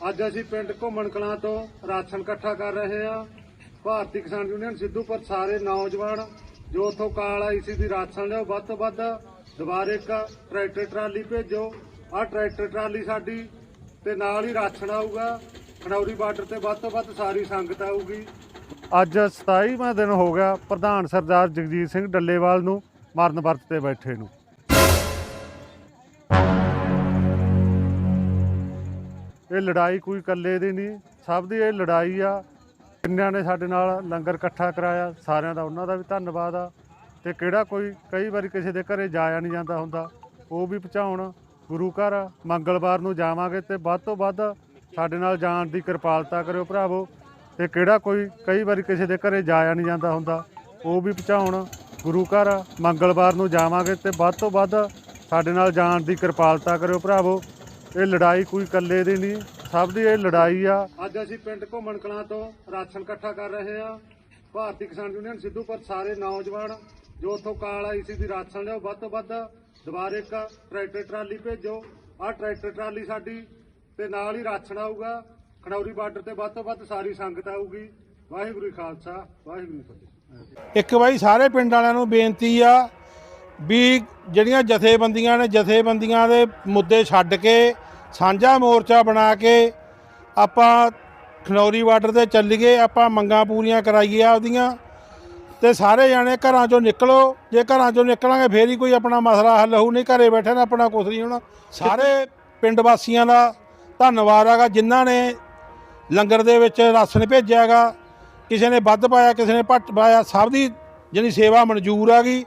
ਅੱਜ ਅਸੀਂ ਪਿੰਡ ਘੁੰਮਣ ਕਲਾਂ ਤੋਂ ਰਾਸ਼ਨ ਇਕੱਠਾ ਕਰ ਰਹੇ ਹਾਂ। ਭਾਰਤੀ ਕਿਸਾਨ ਯੂਨੀਅਨ ਸਿੱਧੂਪੁਰ ਸਾਰੇ ਨੌਜਵਾਨ ਜੋ ਉੱਥੋਂ ਕਾਲ ਆਈ ਸੀ ਵੀ ਰਾਸ਼ਨ ਲਿਓ ਵੱਧ ਤੋਂ ਵੱਧ ਦੁਬਾਰੇ ਇੱਕ ਟਰੈਕਟਰ ਟਰਾਲੀ ਭੇਜੋ। ਆਹ ਟਰੈਕਟਰ ਟਰਾਲੀ ਸਾਡੀ ਤੇ ਨਾਲ ਹੀ ਰਾਸ਼ਨ ਆਊਗਾ। ਖਨੌਰੀ ਬਾਰਡਰ ਤੇ ਵੱਧ ਤੋਂ ਵੱਧ ਸਾਰੀ ਸੰਗਤ ਆਊਗੀ। ਅੱਜ 27ਵਾਂ ਦਿਨ ਹੋ ਗਿਆ ਪ੍ਰਧਾਨ ਸਰਦਾਰ ਜਗਜੀਤ ਸਿੰਘ ਡੱਲੇਵਾਲ ਨੂੰ ਮਰਨ ਵਰਤ ਤੇ ਬੈਠੇ ਨੂੰ। ਇਹ ਲੜਾਈ ਕੋਈ ਇਕੱਲੇ ਦੀ ਨਹੀਂ, ਸਭ ਦੀ ਇਹ ਲੜਾਈ ਆ। ਕਿੰਨਿਆਂ ਨੇ ਸਾਡੇ ਨਾਲ ਲੰਗਰ ਇਕੱਠਾ ਕਰਾਇਆ, ਸਾਰਿਆਂ ਦਾ ਉਹਨਾਂ ਦਾ ਵੀ ਧੰਨਵਾਦ ਆ। ਤੇ ਕਿਹੜਾ ਕੋਈ, ਕਈ ਵਾਰੀ ਕਿਸੇ ਦੇ ਘਰੇ ਜਾਇਆ ਨਹੀਂ ਜਾਂਦਾ ਹੁੰਦਾ, ਉਹ ਵੀ ਪਹੁੰਚਾਉਣ ਗੁਰੂ ਘਰ, ਮੰਗਲਵਾਰ ਨੂੰ ਜਾਵਾਂਗੇ ਤੇ ਵੱਧ ਤੋਂ ਵੱਧ ਸਾਡੇ ਨਾਲ ਜਾਣ ਦੀ ਕਿਰਪਾਲਤਾ ਕਰਿਓ ਭਰਾਵੋ। ਤੇ ਕਿਹੜਾ ਕੋਈ, ਕਈ ਵਾਰੀ ਕਿਸੇ ਦੇ ਘਰੇ ਜਾਇਆ ਨਹੀਂ ਜਾਂਦਾ ਹੁੰਦਾ, ਉਹ ਵੀ ਪਹੁੰਚਾਉਣ ਗੁਰੂ ਘਰ, ਮੰਗਲਵਾਰ ਨੂੰ ਜਾਵਾਂਗੇ ਤੇ ਵੱਧ ਤੋਂ ਵੱਧ ਸਾਡੇ ਨਾਲ ਜਾਣ ਦੀ ਕਿਰਪਾਲਤਾ ਕਰਿਓ ਭਰਾਵੋ। ਇਹ ਲੜਾਈ ਕੋਈ ਇਕੱਲੇ ਦੀ ਨਹੀਂ ਸਭ ਦੀ ਇਹ ਲੜਾਈ ਆ। ਅੱਜ ਅਸੀਂ ਪਿੰਡ ਘੁੰਮਣ ਕਲਾਂ ਤੋਂ ਰਾਸ਼ਨ ਇਕੱਠਾ ਕਰ ਰਹੇ ਹਾਂ। ਭਾਰਤੀ ਕਿਸਾਨ ਯੂਨੀਅਨ ਸਿੱਧੂਪੁਰ ਸਾਰੇ ਨੌਜਵਾਨ ਜੋ ਉੱਥੋਂ ਕਾਲ ਆਈ ਸੀ ਵੀ ਰਾਸ਼ਨ ਲਿਓ ਵੱਧ ਤੋਂ ਵੱਧ ਦੁਬਾਰੇ ਇੱਕ ਟਰੈਕਟਰ ਟਰਾਲੀ ਭੇਜੋ। ਆਹ ਟਰੈਕਟਰ ਟਰਾਲੀ ਸਾਡੀ ਤੇ ਨਾਲ ਹੀ ਰਾਸ਼ਨ ਆਊਗਾ। ਖਨੌਰੀ ਬਾਰਡਰ ਤੇ ਵੱਧ ਤੋਂ ਵੱਧ ਸਾਰੀ ਸੰਗਤ ਆਊਗੀ। ਵਾਹਿਗੁਰੂ ਜੀ ਖਾਲਸਾ ਵਾਹਿਗੁਰੂ ਫਤਿਹ। ਇੱਕ ਵਾਰੀ ਸਾਰੇ ਪਿੰਡ ਵਾਲਿਆਂ ਨੂੰ ਬੇਨਤੀ ਆ ਵੀ ਜਿਹੜੀਆਂ ਜਥੇਬੰਦੀਆਂ ਨੇ, ਜਥੇਬੰਦੀਆਂ ਦੇ ਮੁੱਦੇ ਛੱਡ ਕੇ, ਸਾਂਝਾ ਮੋਰਚਾ ਬਣਾ ਕੇ ਆਪਾਂ ਖਨੌਰੀ ਬਾਰਡਰ ਤੇ ਚੱਲੀਏ, ਆਪਾਂ ਮੰਗਾਂ ਪੂਰੀਆਂ ਕਰਾਈਏ ਆਪਦੀਆਂ ਤੇ ਸਾਰੇ ਜਾਣੇ ਘਰਾਂ ਚੋਂ ਨਿਕਲੋ। ਜੇ ਘਰਾਂ ਚੋਂ ਨਿਕਲਾਂਗੇ, ਫੇਰ ਹੀ ਕੋਈ ਆਪਣਾ ਮਸਲਾ ਹੱਲ ਹੋਊ, ਨਹੀਂ ਘਰੇ ਬੈਠੇ ਨਾ ਆਪਣਾ ਕੁਛ ਨਹੀਂ ਹੋਣਾ। ਸਾਰੇ ਪਿੰਡ ਵਾਸੀਆਂ ਦਾ ਧੰਨਵਾਦ ਹੈਗਾ, ਜਿਨ੍ਹਾਂ ਨੇ ਲੰਗਰ ਦੇ ਵਿੱਚ ਰਾਸ਼ਨ ਭੇਜਿਆਗਾ ਕਿਸੇ ਨੇ ਵੱਧ ਪਾਇਆ, ਕਿਸੇ ਨੇ ਘੱਟ ਪਾਇਆ, ਸਭ ਦੀ ਜਿਹੜੀ ਸੇਵਾ ਮਨਜ਼ੂਰ ਆ ਹੈਗੀ।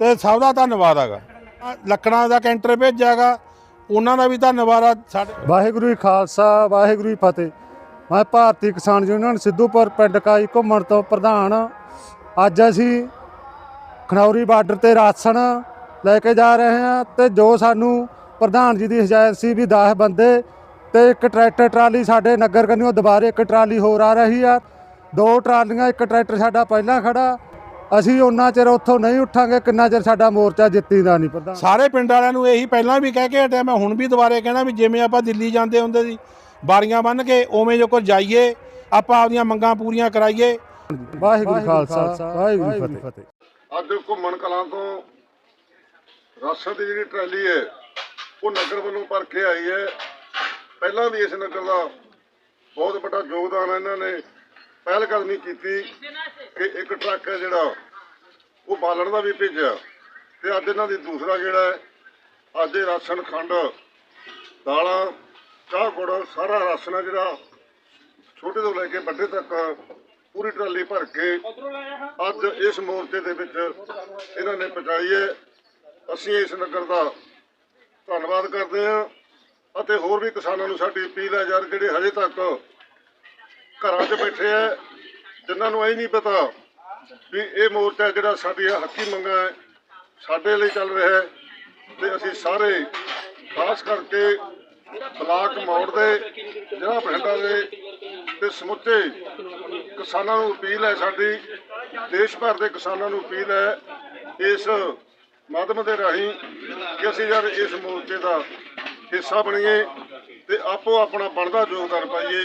ਤੇ ਸਭ ਦਾ ਧੰਨਵਾਦ ਹੈਗਾ। ਆਹ ਲੱਕੜਾਂ ਦਾ ਕੈਂਟਰ ਭੇਜਿਆਗਾ ਉਹਨਾਂ ਦਾ ਵੀ ਧੰਨਵਾਦ ਆ ਸਾਡੇ ਵਾਹਿਗੁਰੂ ਜੀ ਖਾਲਸਾ, ਵਾਹਿਗੁਰੂ ਜੀ ਫਤਿਹ। ਮੈਂ ਭਾਰਤੀ ਕਿਸਾਨ ਯੂਨੀਅਨ ਸਿੱਧੂਪੁਰ ਪਿੰਡ ਕਾਈ ਘੁੰਮਣ ਤੋਂ ਪ੍ਰਧਾਨ ਅੱਜ ਅਸੀਂ ਖਨੌਰੀ ਬਾਰਡਰ ਤੇ ਰਾਸ਼ਨ ਲੈ ਕੇ ਜਾ ਰਹੇ ਹਾਂ ਤੇ ਜੋ ਸਾਨੂੰ ਪ੍ਰਧਾਨ ਜੀ ਦੀ ਹਦਾਇਤ ਸੀ ਵੀ 10 ਬੰਦੇ ਤੇ ਇੱਕ ਟਰੈਕਟਰ ਟਰਾਲੀ ਸਾਡੇ ਨਗਰ ਕੰਨਿਓ ਦੁਬਾਰੇ ਇੱਕ ਟਰਾਲੀ ਹੋਰ ਆ ਰਹੀ ਆ। ਦੋ ਟਰਾਲੀਆਂ, ਇੱਕ ਟਰੈਕਟਰ ਸਾਡਾ ਪਹਿਲਾਂ ਖੜਾ। ਅਸੀਂ ਉਹਨਾਂ ਚਿਰ ਉੱਥੋਂ ਨਹੀਂ ਉੱਠਾਂਗੇ ਕਿੰਨਾ ਚਿਰ ਸਾਡਾ ਮੋਰਚਾ ਜਿੱਤੀਦਾ ਨਹੀਂ ਪ੍ਰਧਾਨ। ਸਾਰੇ ਪਿੰਡ ਵਾਲਿਆਂ ਨੂੰ ਇਹੀ ਪਹਿਲਾਂ ਵੀ ਕਹਿ ਕੇ ਹਟਿਆ ਮੈਂ ਹੁਣ ਵੀ ਦੁਬਾਰੇ ਕਹਿਣਾ ਵੀ ਜਿਵੇਂ ਆਪਾਂ ਦਿੱਲੀ ਜਾਂਦੇ ਹੁੰਦੇ ਸੀ ਬਾਰੀਆਂ ਬੰਨ ਕੇ ਉਵੇਂ ਜੋ ਕੋ ਜਾਈਏ ਆਪਾਂ ਆਪਦੀਆਂ ਮੰਗਾਂ ਪੂਰੀਆਂ ਕਰਾਈਏ। ਵਾਹਿਗੁਰੂ ਖਾਲਸਾ ਵਾਹਿਗੁਰੂ ਫਤਿਹ। ਅੱਜ ਘੁੰਮਣ ਕਲਾਂ ਤੋਂ ਰਾਸ਼ਨ ਦੀ ਜਿਹੜੀ ਟਰਾਲੀ ਹੈ ਉਹ ਨਗਰ ਵੱਲੋਂ ਭਰ ਕੇ ਆਈ ਹੈ ਪਹਿਲਾਂ ਵੀ ਇਸ ਨਗਰ ਦਾ ਬਹੁਤ ਵੱਡਾ ਯੋਗਦਾਨ ਇਹਨਾਂ ਨੇ ਪਹਿਲ ਕਦਮੀ ਕੀਤੀ ਕਿ ਇੱਕ ਟਰੱਕ ਹੈ ਜਿਹੜਾ ਉਹ ਬਾਲਣ ਦਾ ਵੀ ਭੇਜਿਆ ਤੇ ਅੱਜ ਇਹਨਾਂ ਦੀ ਦੂਸਰਾ ਜਿਹੜਾ ਹੈ, ਅੱਜ ਇਹ ਰਾਸ਼ਨ ਖੰਡ, ਦਾਲਾਂ, ਚਾਹ ਗੁੜ, ਸਾਰਾ ਰਾਸ਼ਨ ਹੈ ਜਿਹੜਾ ਛੋਟੇ ਤੋਂ ਲੈ ਕੇ ਵੱਡੇ ਤੱਕ ਪੂਰੀ ਟਰਾਲੀ ਭਰ ਕੇ ਅੱਜ ਇਸ ਮੋਰਚੇ ਦੇ ਵਿੱਚ ਇਹਨਾਂ ਨੇ ਪਹੁੰਚਾਈ ਹੈ। ਅਸੀਂ ਇਸ ਨਗਰ ਦਾ ਧੰਨਵਾਦ ਕਰਦੇ ਹਾਂ ਅਤੇ ਹੋਰ ਵੀ ਕਿਸਾਨਾਂ ਨੂੰ ਸਾਡੀ ਅਪੀਲ ਹੈ ਯਾਰ ਜਿਹੜੇ ਹਜੇ ਤੱਕ ਘਰਾਂ 'ਚ ਬੈਠੇ ਆ, ਜਿਨ੍ਹਾਂ ਨੂੰ ਇਹ ਨਹੀਂ ਪਤਾ ਵੀ ਇਹ ਮੋਰਚਾ ਜਿਹੜਾ ਸਾਡੀਆਂ ਹੱਕੀ ਮੰਗਾਂ ਹੈ, ਸਾਡੇ ਲਈ ਚੱਲ ਰਿਹਾ ਹੈ ਤੇ ਅਸੀਂ ਸਾਰੇ ਖਾਸ ਕਰਕੇ ਬਲਾਕ ਮੌੜ ਦੇ, ਜ਼ਿਲ੍ਹਾ ਬਠਿੰਡਾ ਦੇ ਤੇ ਸਮੁੱਚੇ ਕਿਸਾਨਾਂ ਨੂੰ ਅਪੀਲ ਹੈ ਸਾਡੀ, ਦੇਸ਼ ਭਰ ਦੇ ਕਿਸਾਨਾਂ ਨੂੰ ਅਪੀਲ ਹੈ ਇਸ ਮਾਧਿਅਮ ਦੇ ਰਾਹੀਂ ਕਿ ਅਸੀਂ ਯਾਰ ਇਸ ਮੋਰਚੇ ਦਾ ਹਿੱਸਾ ਬਣੀਏ ਤੇ ਆਪੋ ਆਪਣਾ ਬਣਦਾ ਯੋਗਦਾਨ ਪਾਈਏ।